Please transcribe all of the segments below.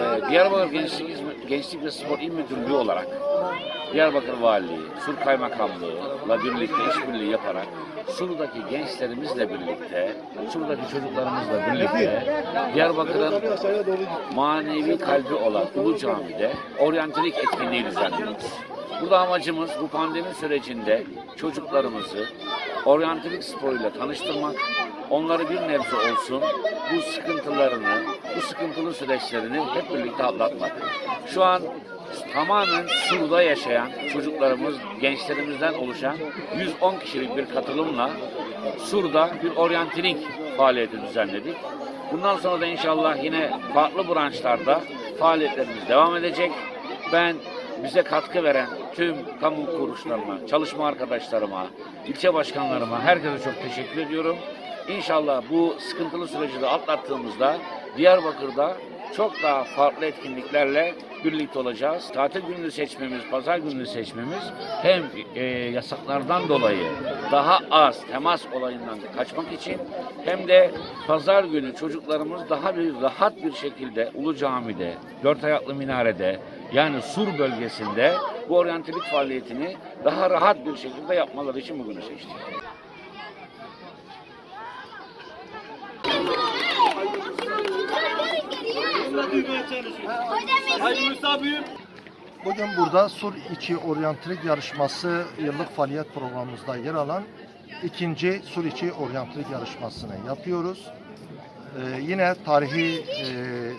Ee, Diyarbakır Gençlik, Gençlik ve Spor İl Müdürlüğü olarak Diyarbakır Valiliği, Sur Kaymakamlığı'la birlikte işbirliği yaparak Sur'daki gençlerimizle birlikte, Sur'daki çocuklarımızla birlikte Diyarbakır'ın manevi kalbi olan Ulu Cami'de oryantilik etkinliği düzenliyoruz. Burada amacımız bu pandemi sürecinde çocuklarımızı oryantilik sporuyla tanıştırmak, onları bir nebze olsun bu sıkıntılarını, bu sıkıntılı süreçlerini hep birlikte atlatmak. Şu an tamamen Sur'da yaşayan çocuklarımız, gençlerimizden oluşan 110 kişilik bir katılımla Sur'da bir oryantilik faaliyeti düzenledik. Bundan sonra da inşallah yine farklı branşlarda faaliyetlerimiz devam edecek. Ben bize katkı veren tüm kamu kuruluşlarıma, çalışma arkadaşlarıma, ilçe başkanlarıma, herkese çok teşekkür ediyorum. İnşallah bu sıkıntılı süreci de atlattığımızda Diyarbakır'da çok daha farklı etkinliklerle birlikte olacağız. Tatil gününü seçmemiz, pazar gününü seçmemiz hem e, yasaklardan dolayı daha az temas olayından kaçmak için hem de pazar günü çocuklarımız daha bir rahat bir şekilde Ulu Cami'de, Dört Ayaklı Minare'de yani Sur bölgesinde bu oryantilik faaliyetini daha rahat bir şekilde yapmaları için bugünü seçtik. Bugün burada Sur içi oryantilik yarışması yıllık faaliyet programımızda yer alan ikinci Sur içi oryantilik yarışmasını yapıyoruz. Ee, yine tarihi e,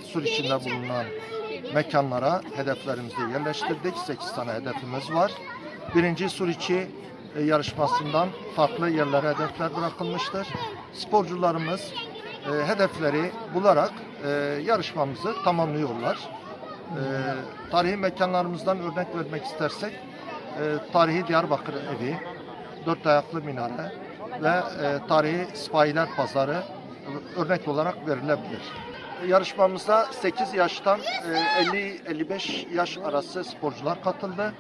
Sur içinde bulunan mekanlara hedeflerimizi yerleştirdik. 8 tane hedefimiz var. Birinci Sur içi e, yarışmasından farklı yerlere hedefler bırakılmıştır. Sporcularımız e, hedefleri bularak e, yarışmamızı tamamlıyorlar. Ee, tarihi mekanlarımızdan örnek vermek istersek e, tarihi Diyarbakır evi, dört ayaklı minare ve e, tarihi Sipahiler Pazarı e, örnek olarak verilebilir. Yarışmamıza 8 yaştan e, 50-55 yaş arası sporcular katıldı.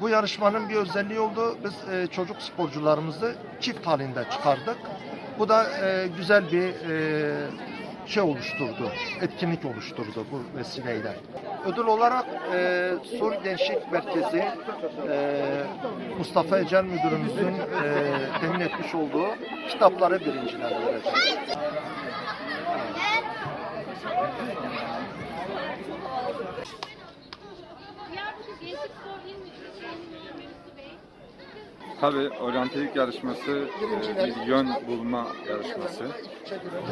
Bu yarışmanın bir özelliği oldu. Biz e, çocuk sporcularımızı çift halinde çıkardık. Bu da e, güzel bir e, şey oluşturdu, etkinlik oluşturdu bu vesileyle. Ödül olarak e, Sur Gençlik Merkezi e, Mustafa Ecel Müdürümüzün e, temin etmiş olduğu kitapları birinciler verecek. Diyarbakır Gençlik Spor İl Müdürlüğü Mevlütü Bey. Tabii oryantilik yarışması e, bir yön bulma yarışması.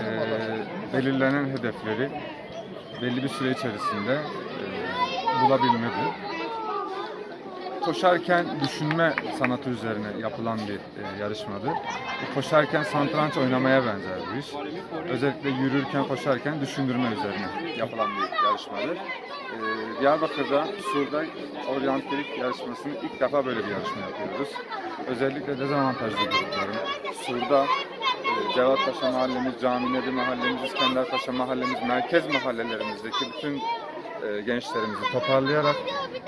E, belirlenen hedefleri belli bir süre içerisinde e, bulabilmedir. Koşarken düşünme sanatı üzerine yapılan bir e, yarışmadır. Bu koşarken satranç oynamaya benzer bu iş. Özellikle yürürken, koşarken düşündürme üzerine yapılan bir yarışmadır. E, Diyarbakır'da Sur'da oryantilik yarışmasını ilk defa böyle bir yarışma yapıyoruz. Özellikle dezavantajlı grupların Sur'da e, Cevatpaşa mahallemiz, Caminevi mahallemiz, İskenderpaşa mahallemiz, merkez mahallelerimizdeki bütün e, gençlerimizi toparlayarak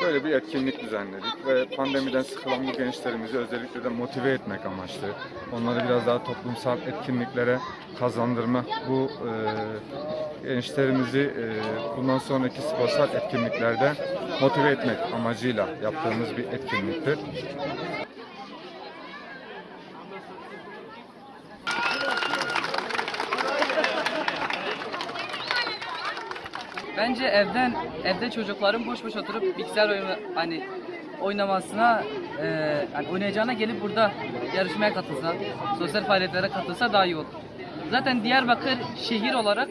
böyle bir etkinlik düzenledik ve pandemiden sıkılan bu gençlerimizi özellikle de motive etmek amaçlı. Onları biraz daha toplumsal etkinliklere kazandırmak, bu e, gençlerimizi e, bundan sonraki sporsal etkinliklerde motive etmek amacıyla yaptığımız bir etkinliktir. Bence evden evde çocukların boş boş oturup bilgisayar oyunu hani oynamasına e, yani oynayacağına gelip burada yarışmaya katılsa, sosyal faaliyetlere katılsa daha iyi olur. Zaten Diyarbakır şehir olarak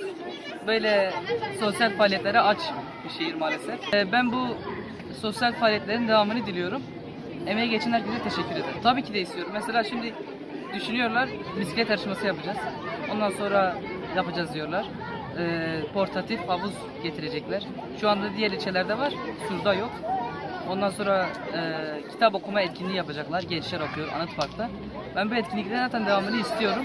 böyle sosyal faaliyetlere aç bir şehir maalesef. E, ben bu sosyal faaliyetlerin devamını diliyorum. Emeği geçen herkese teşekkür ederim. Tabii ki de istiyorum. Mesela şimdi düşünüyorlar bisiklet yarışması yapacağız. Ondan sonra yapacağız diyorlar. Ee, portatif havuz getirecekler. Şu anda diğer ilçelerde var. Sur'da yok. Ondan sonra e, kitap okuma etkinliği yapacaklar. Gençler okuyor Anıt Park'ta. Ben bu etkinliklerin zaten devamını istiyorum.